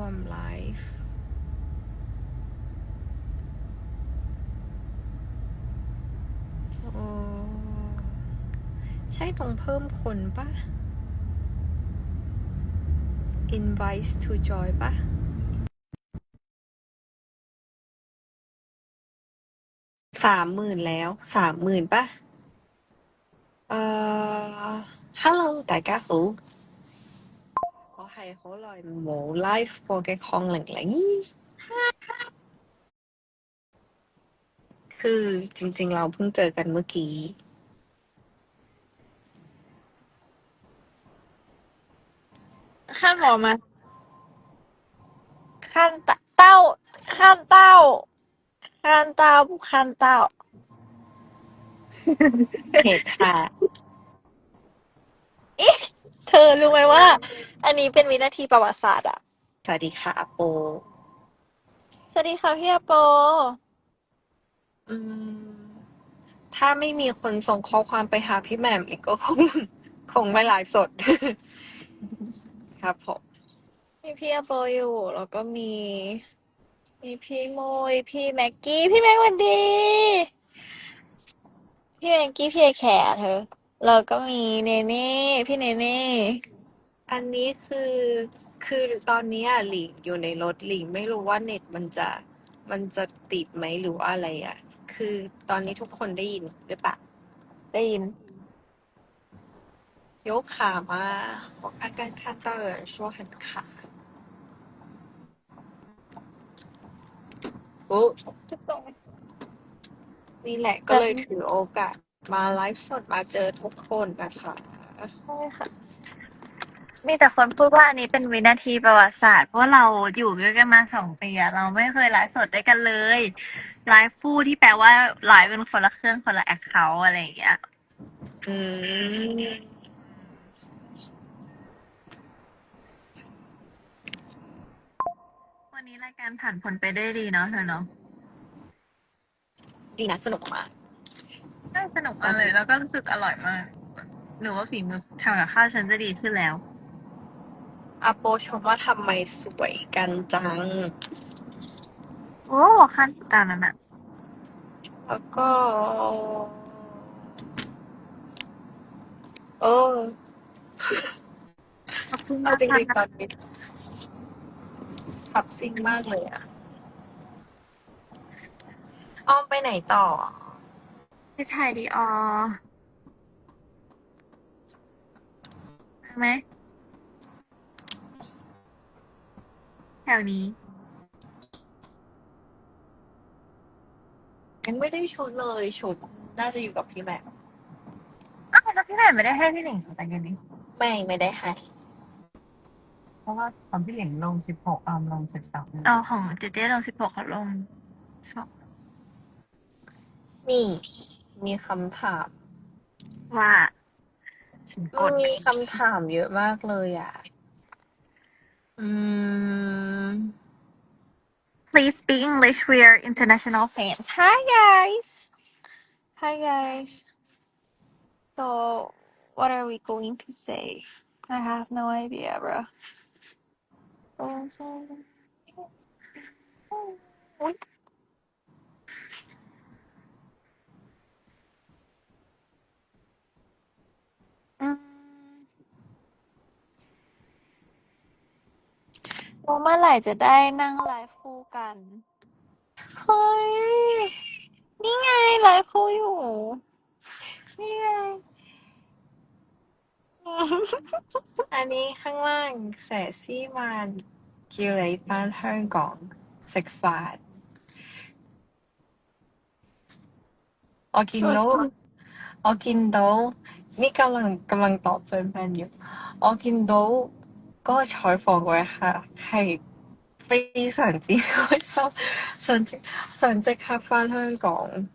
วมไลฟ์อ๋อใช่ต้องเพิ่มคนปะ invite to join ปะสามหมื่นแล้วสามหมื่นปะเอ่อ hello 大家好我 系好耐冇 live 过嘅邝玲玲 คือจริงๆ เราเพิ่งเจอกันเมื่อกี้ ขั้นหมอมาขั้นตะเต้าขั้นเต้าขั้นเต้าขั้นเต้า เหตุค่ะ เธอรู้ไหมว่า อันนี้เป็นวินาทีประวัติศาสตร์อะสวัสดีค่ะโป สวัสดีค่ะพี่อาโป อืม ถ้าไม่มีคนส่งข้อความไปหาพี่แหม่มอีกก็คง คงไม่ไลฟ์สด ครับผม มีพี่อาโปอยู่แล้วก็มี มีพี่โมยพี่แม็กกี้พี่แม็กวันดี พี่แม็กกี้พี่ไอแขเธอ เราก็มีเนเน่พี่เนเน่ อันนี้คือคือตอนนี้หลีกอยู่ในรถหลีกไม่รู้ว่าเน็ตมันจะมันจะติดไหมหรือว่าอะไรอะ คือตอนนี้ทุกคนได้ยินหรือปะได้ยิน ยกขามาบอกอาการคาเตอร์ช่วหันขาโอ้นี่แหละก็เลยถือโอกาส มาไลฟ์สดมาเจอทุกคนนะคะใช่ค่ะ มีแต่คนพูดว่าอันนี้เป็นวินาทีประวัติศาสตร์ เพราะเราอยู่ด้วยกันมาสองปีอะเราไม่เคยไลฟ์สดด้วยกันเลยไลฟ์ฟู่ที่แปลว่าไลฟ์เป็นคนละเครื่องคนละแอคเคาท์อะไรอย่างเงี้ยอืมวันนี้รายการผ่านผลไปได้ดีเนาะเธอเนาะดีนะสนุกมากใช่สนุกมากเลย แล้วก็รู้สึกอร่อยมากหนูว่าฝีมือทำกับข้าวฉันจะดีขึ้นแล้วอาโปชมว่าทำไมสวยกันจัง โอ้ขั้นตามนั้นอะแล้วก็เออขอบคุณเอามากจริงๆตค่ะอนนี้ขับซิ่งมากเลยอะอ้อมไปไหนต่อ พี่ชายดีออไหมแถวนี้ ยังไม่ได้ชุดเลยชุดน่าจะอยู่กับพี่แม็กอ้าวแล้วพี่แหม่มไม่ได้ให้พี่หนิงแต่งกันนี้ไม่ไม่ได้ให้เพราะว่าตอนพี่เหลิงลงสิบหกออมลงสิบสองเอาของเจเจลงสิบหกเขาลงสองนี่ มีคำถาม ว่า ฉันก มัน ด มีคำถามเยอะมากเลยอ่ะ อืม please speak English we are international fans hi guys hi guys so what are we going to say I have no idea bro เมื่อไหร่จะได้นั่งไลฟ์คู่กัน เฮ้ย นี่ไงไลฟ์คู่อยู่ นี่ไง อันนี้ข้างล่างแสซี่มาน叫你返香港食饭。我见到我见到呢กำลังกำลังตอบแฟนๆอยู่我见到 嗰个采访嗰一刻系非常之开心，想即想即刻返香港，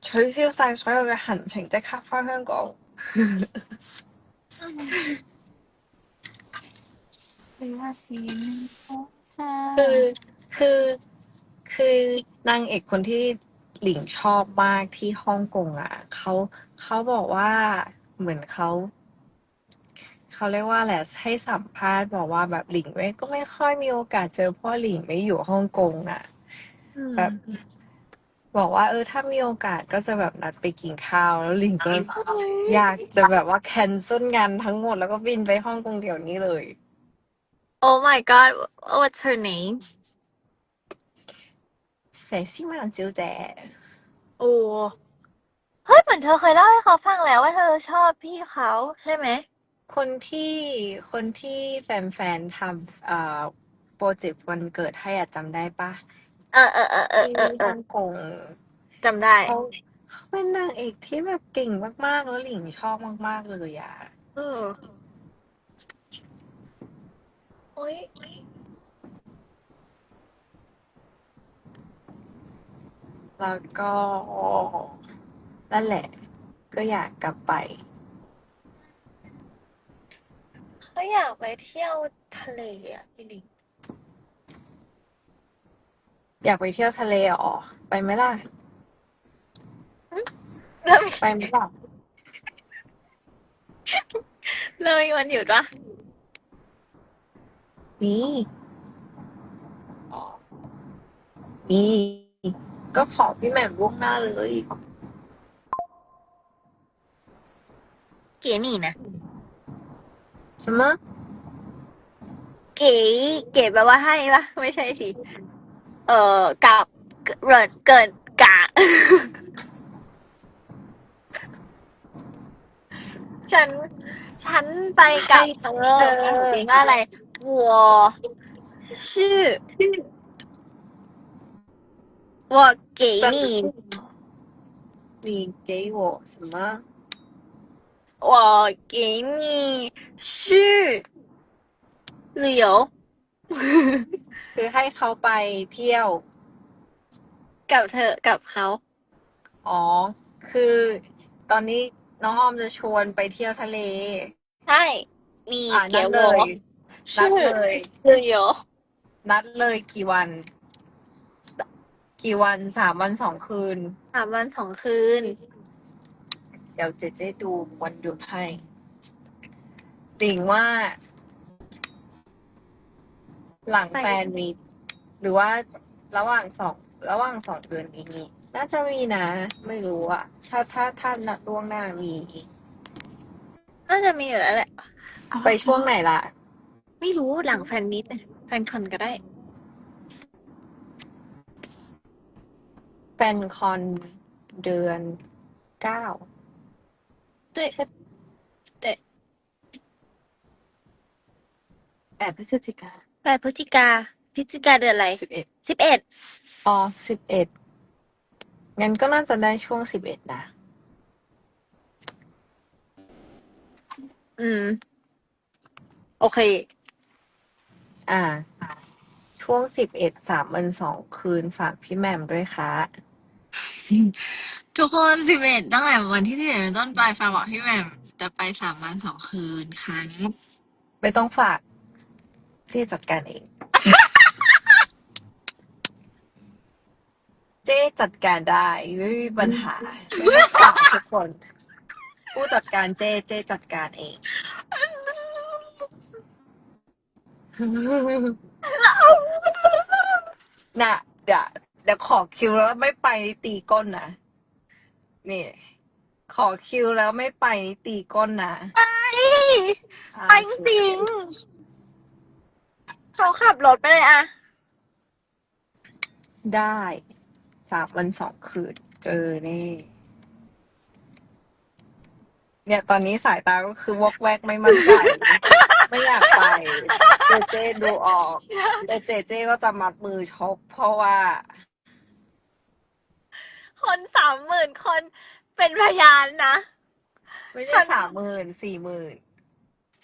取消晒所有嘅行程，即刻返香港。หรือว่าสีโอ้แซ่ คือคือคือนางเอกคนที่หลิงชอบมากที่ฮ่องกงอ่ะเขาเขาบอกว่า เหมือนเขาเขเขาเรียกว่าแหละไรให้สัมภาษณ์บอกว่าแบบหลิงไม่ก็ไม่ค่อยมีโอกาสเจอเพ่อหลิงไม่อยู่ฮ่องกงน่ะอืมแบบบอกว่าเออถ้ามีโอกาสก็จะแบบนัดไปกินข้าวแล้วหลิงก็อยากจะแบบว่าแคนเซิลงานทั้งหมดแล้วก็บินไปฮ่องกงเดี๋ยวนี้เลย Oh my god what's her name เสซี่หมานจิวแจโอ้ เฮ้ยเหมือนเธอเคยเล่าให้เขาฟังแล้วว่าเธอชอบพี่เขาใช่ไหม คนที่คนที่แฟนๆทำเอ่อโปรเจกต์วันเกิดให้อะจำได้ปะเออเออเออเออที่เออเอฮ่อองกงจำได้เขาเขาเป็นนางเอกที่แบบเก่งมากๆ แล้วหลิงชอบมากๆเลยอะเออโอ้ยแล้วก็ นั่นแหละ ก็อยากกลับไป เขาอยากไปเที่ยวทะเลอะพี่ลิงอยากไปเที่ยวทะเลอ๋อไปไหมล่ะ แล้วไปไหมล่ะเลยวันหยุดวะมีอ๋อมีก็ขอพี่แหม่มล่วงหน้าเลย เก๋นี่นะ ใช่ไหมะ เก๋เก๋แปลว่าให้ปะไม่ใช่สิ เอ่อกับเกิดเกิดกะ ฉัน ฉันไปกับเออเรียกว่าอะไร我是我给你你给我什么 我给你是旅游 คือให้เขาไปเที่ยว กับเธอกับเขา อ๋อ คือตอนนี้น้องออมจะชวนไปเที่ยวทะเล ใช่你 อ่า 给 นัดเล 我 ย นัดเลย 旅游 นัดเลยกี่วัน กี่วันสามวันสองคืน สามวันสองคืน เดี๋ยวเจเจดูวันหยุดให้ติงว่า หลังไปแฟนมี หรือว่าระหว่างสองระหว่างสองเดือนนี้มีน่าจะมีนะ ไม่รู้อะถ้าถ้าถ้านัดล่วงหน้ามี น่าจะมีอยู่แล้วแหละไปช่วงไหนล่ะ ไม่รู้หลังแฟนมิตน่ะแฟนคอนก็ได้ แฟนคอนเดือนเก้า ด้วยใช่แปดพฤศจิกาแปดพฤศจิกาพฤศจิกาเดือนอะไรสิบเอ็ดสิบเอ็ดอ๋อสิบเอ็ดงั้นก็น่าจะได้ช่วงสิบเอ็ดนะอืม โอเค อ่า ช่วงสิบเอ็ดสามวันสองคืนฝากพี่แหม่มด้วยค่ะ ทุกคนสิบเอ็ดตั้งแต่วันที่สิบเอ็ดเป็นต้นไปฟ้าบอกพี่แหม่มจะไปสามวันสองคืนครับ ไม่ต้องฝากที่จัดการเอง เจ๊จัดการได้ไม่มีปัญหาไม่ต้องฝากทุกคน ผู้จัดการเจ๊เจ๊จัดการเอง น่ะเดี๋ยวเดี๋ยวขอคิวแล้วไม่ไปตีก้นนะ นี่ ขอคิวแล้วไม่ไปนี่ตีก้นนะอ่าไปจริงเขาขับรถไปเลยอะได้สามวันสองคืนเจอแน่เนี่ยตอนนี้สายตาก็คือวอกแวกไม่มั่นใจ ไม่อยากไป เจเจดูออกแต่เจเจก็จะมัดมือชกเพราะว่า คนสามหมื่นคนเป็นพยานนะ ไม่ฉัใช่นสามหมื่นสี่หมื่น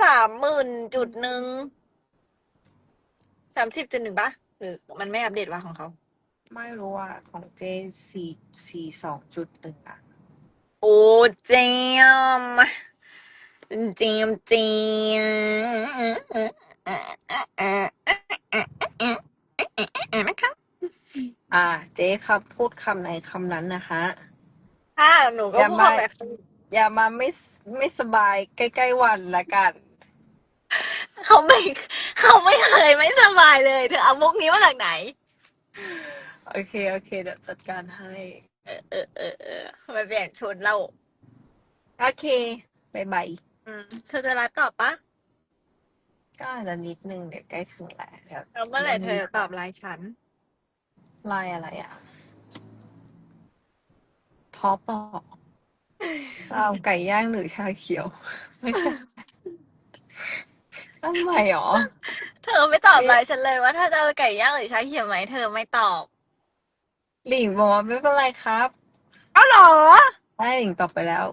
สามหมื่นจุดหนึ่งสามสิบจุดหนึ่งปะหรือมันไม่อัปเดตวะของเขา ไม่รู้ว่าของเจสี่สี่สองจุดหนึ่งอะโอ้เจมเจมเจมนะคะ อ่า เจ๊ครับพูดคำไหนคำนั้นนะคะค่ะหนูก็อย่าพูดมา แบบอย่ามาไม่ไม่สบายใกล้ๆวันละกันไม่เขาไม่เคยไม่สบายเลยเธอเอามุกนี้มาจากไหน โอเค โอเค เดี๋ยวจัดการให้ เออเออเออเออไปเปลี่ยนชุดเราโอเคบายบายอืมเธอจะรับตอบปะก็อาจจะนิดนึงเดี๋ยวใกล้ถึงแล้วเดี๋ยวแล้วเมื่อไหร่เธอจะตอบไลน์ฉันไลายอะไรอะท็อปบอกชาวไก่ย่างหรือชาเขียวไม่ใช่อันใหม่หรอ เธอไม่ตอบไลน์ฉันเลยว่าถ้าจะเอาไก่ย่างหรือชาเขียวไหมเธอไม่ตอบ หลิงบอกว่าไม่เป็นไรครับเอาเหรอใช่หลิงตอบไปแล้ว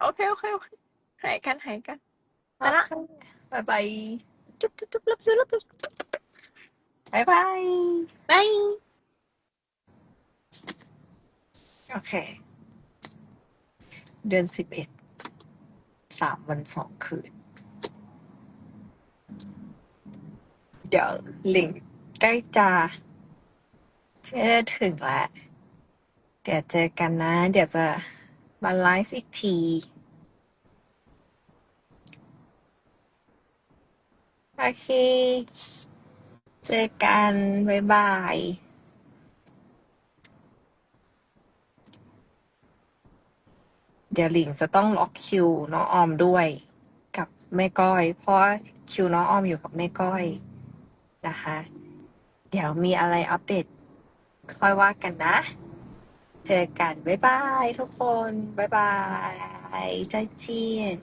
โอเคโอเคโอเคหายกันหายกันไปละบายบายจุ๊บจุ๊บจุ๊บจุ๊บจุ๊บจุ๊บบายบายบาย โอเค เดือนสิบเอ็ด สามวันสองคืน เดี๋ยวลิงก์ใกล้จะจะถึงแล้ว เดี๋ยวเจอกันนะ เดี๋ยวจะมาไลฟ์อีกทีโอเค เจอกัน บ๊ายบาย เดี๋ยวหลิงจะต้องล็อกคิวน้องออมด้วย กับแม่ก้อย เพราะคิวน้องออมอยู่กับแม่ก้อยนะคะ เดี๋ยวมีอะไรอัปเดตค่อยว่ากันนะ เจอกัน บ๊ายบายทุกคน บ๊ายบายใจเจียน